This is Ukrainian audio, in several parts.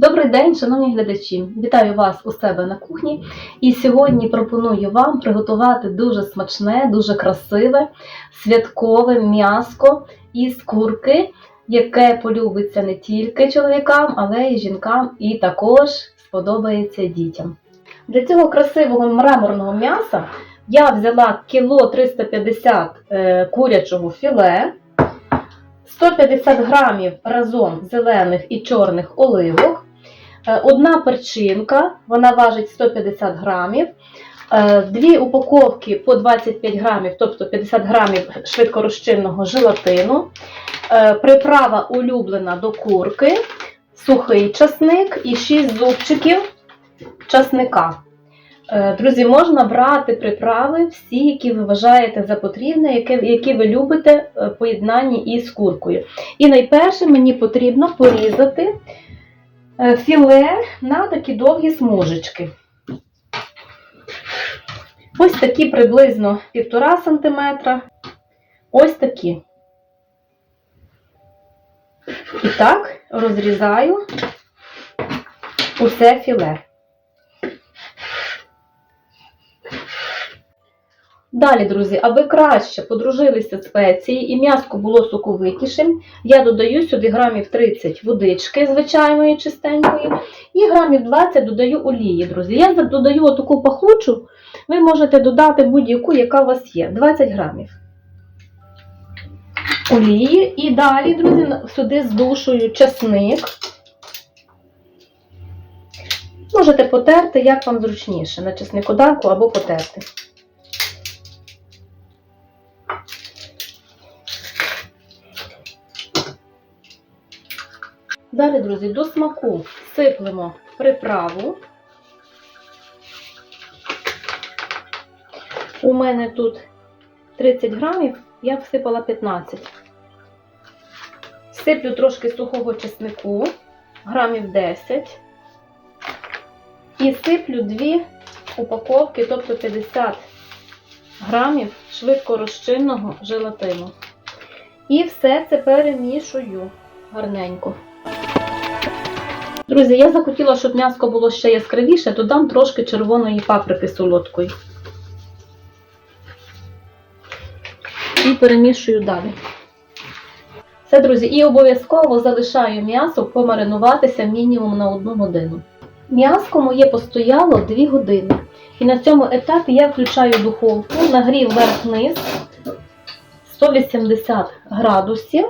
Добрий день, шановні глядачі! Вітаю вас у себе на кухні. І сьогодні пропоную вам приготувати дуже смачне, дуже красиве святкове м'яско із курки, яке полюбиться не тільки чоловікам, але й жінкам, і також сподобається дітям. Для цього красивого мраморного м'яса я взяла кіло 350 е, курячого філе. 150 грамів разом зелених і чорних оливок, одна перчинка, вона важить 150 грамів, е, дві упаковки по 25 грамів, тобто 50 грамів швидкорозчинного желатину, е, приправа улюблена до курки, сухий часник і 6 зубчиків часника. Е, Друзі, можна брати приправи, всі, які ви вважаєте за потрібне, які, ви любите в поєднанні із куркою. І найперше мені потрібно порізати е, філе на такі довгі смужечки. Ось такі приблизно 1,5 см. Ось такі. І так розрізаю усе філе. Далі, друзі, аби краще подружилися спеції і м'яско було соковитішим, я додаю сюди грамів 30 водички звичайної чистенької, і грамів 20 додаю олії, друзі. Я додаю отаку пахучу, ви можете додати будь-яку, яка у вас є, 20 грамів олії. І далі, друзі, сюди здушую часник. Можете потерти, як вам зручніше, на чесникодарку або потерти. Далі, друзі, до смаку сиплемо приправу. У мене тут 30 грамів, я всипала 15. Сиплю трошки сухого чеснику, грамів 10. І сиплю 2 упаковки, тобто 50 грамів швидкорозчинного желатину. І все це перемішую гарненько. Друзі, я захотіла, щоб м'яско було ще яскравіше, додам трошки червоної паприки солодкої. І перемішую далі. Все, друзі, і обов'язково залишаю м'ясо помаринуватися мінімум на 1 годину. М'яско моє постояло 2 години. І на цьому етапі я включаю духовку, нагрів верх-низ 180 градусів.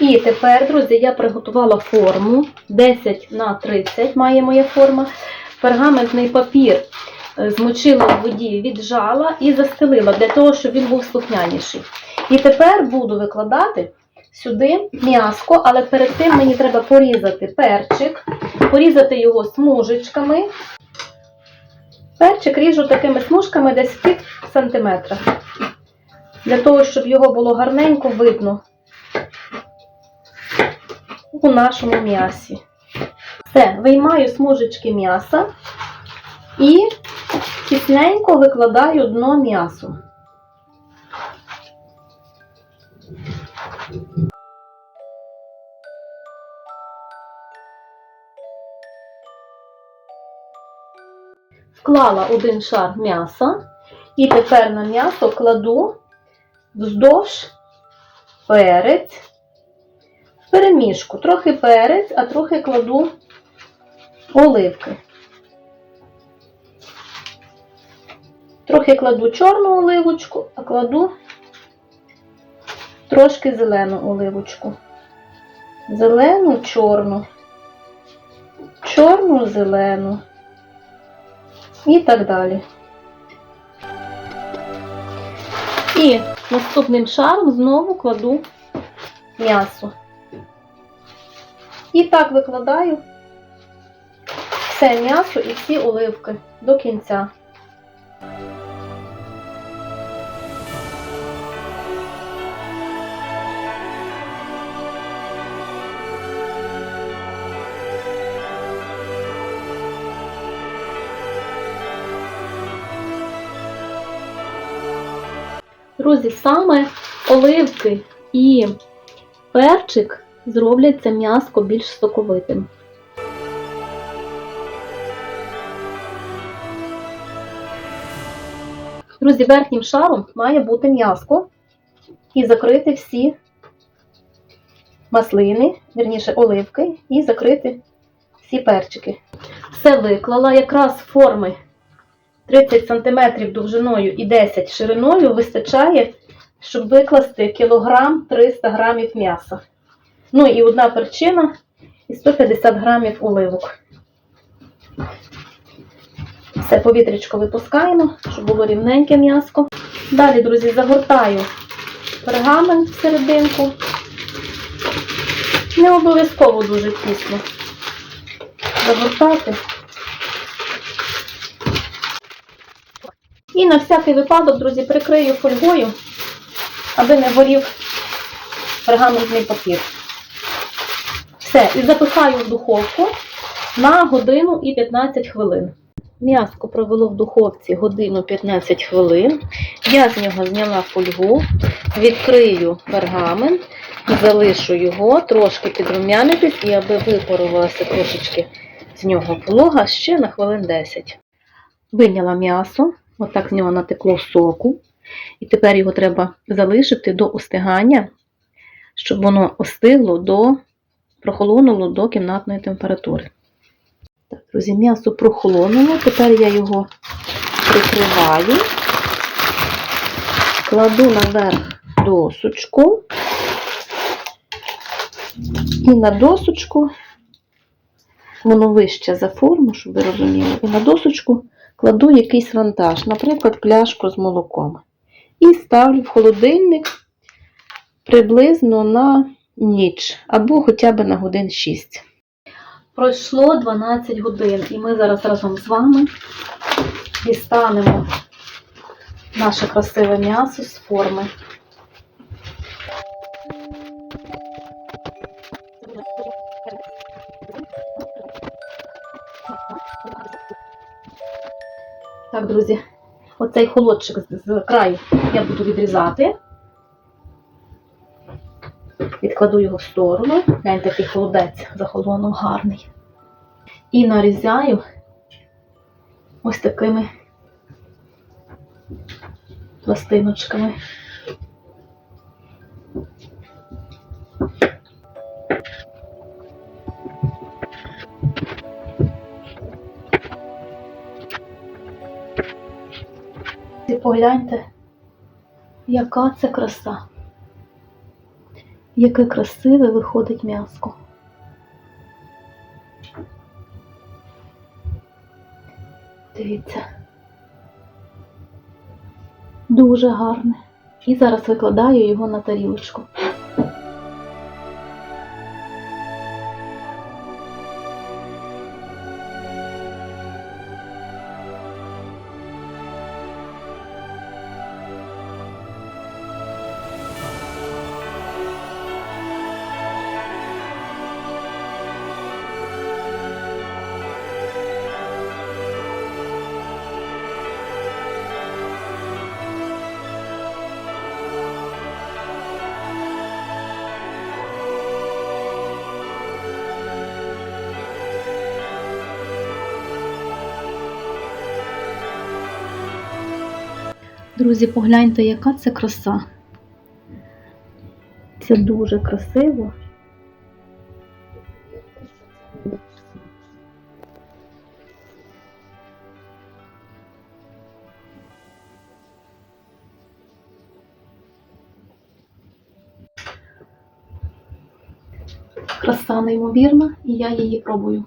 І тепер, друзі, я приготувала форму 10 на 30 має моя форма. Пергаментний папір е, змочила в воді, віджала і застелила для того, щоб він був слухняніший. І тепер буду викладати сюди м'яско, але перед тим мені треба порізати перчик, порізати його смужечками. Перчик ріжу такими смужками десь пів сантиметра. Для того, щоб його було гарненько видно у нашому м'ясі. Все, виймаю смужечки м'яса і тісненько викладаю дно м'ясу. Вклала один шар м'яса і тепер на м'ясо кладу вздовж перець перемішку. Трохи перець, а трохи кладу оливки. Трохи кладу чорну оливочку, а кладу трошки зелену оливочку. Зелену, чорну, чорну, зелену і так далі. І наступним шаром знову кладу м'ясо. І так викладаю все м'ясо і всі оливки до кінця. Друзі, саме оливки і перчик зроблять це м'яско більш соковитим. Друзі, верхнім шаром має бути м'яско і закрити всі маслини, вірніше оливки, і закрити всі перчики. Все виклала якраз форми 30 см довжиною і 10 шириною вистачає, щоб викласти кілограм 300 г м'яса. Ну і одна перчина і 150 грамів оливок. Все повітрячко випускаємо, щоб було рівненьке м'яско. Далі, друзі, загортаю пергамент всерединку. Не обов'язково дуже тісно загортати. І на всякий випадок, друзі, прикрию фольгою, аби не горів пергаментний папір. Все, і запихаю в духовку на годину і 15 хвилин. М'яско провело в духовці годину 15 хвилин. Я з нього зняла фольгу, відкрию пергамент, залишу його трошки підрум'янитись і аби випарувалася трошечки з нього волога ще на хвилин 10. Виняла м'ясо, отак з нього натекло соку. І тепер його треба залишити до остигання, щоб воно остигло до прохолонуло до кімнатної температури. Так, друзі, м'ясо прохолонуло. Тепер я його прикриваю, кладу наверх досочку. І на досочку, воно вище за форму, щоб ви розуміли, і на досочку кладу якийсь вантаж, наприклад, пляшку з молоком. І ставлю в холодильник приблизно на ніч або хоча б на годин 6. Пройшло 12 годин, і ми зараз разом з вами дістанемо наше красиве м'ясо з форми. Так, друзі, оцей холодчик з- краю я буду відрізати. Відкладу його в сторону. Глянь, такий холодець захолонув гарний. І нарізаю ось такими пластиночками. І погляньте, яка це краса. Яке красиве виходить м'яско. Дивіться. Дуже гарне. І зараз викладаю його на тарілочку. Друзі, погляньте, яка це краса. Це дуже красиво. Краса неймовірна, і я її пробую.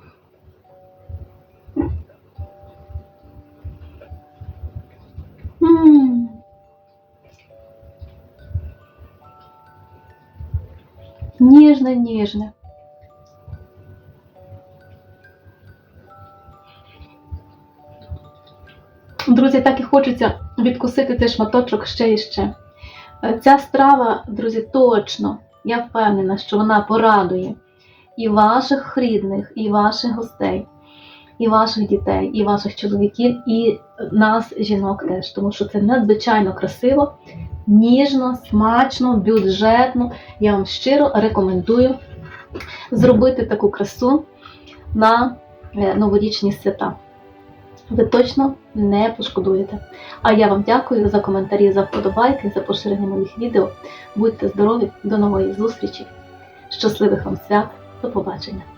Ніжне, ніжне. Друзі, так і хочеться відкусити цей шматочок ще і ще. Е, Ця страва, друзі, точно, я впевнена, що вона порадує і ваших рідних, і ваших гостей, і ваших дітей, і ваших чоловіків, і нас, жінок теж, тому що це надзвичайно красиво, ніжно, смачно, бюджетно. Я вам щиро рекомендую зробити таку красу на е, новорічні свята. ви точно не пошкодуєте. А я вам дякую за коментарі, за вподобайки, за поширення моїх відео. Будьте здорові, до нової зустрічі! Щасливих вам свят! До побачення!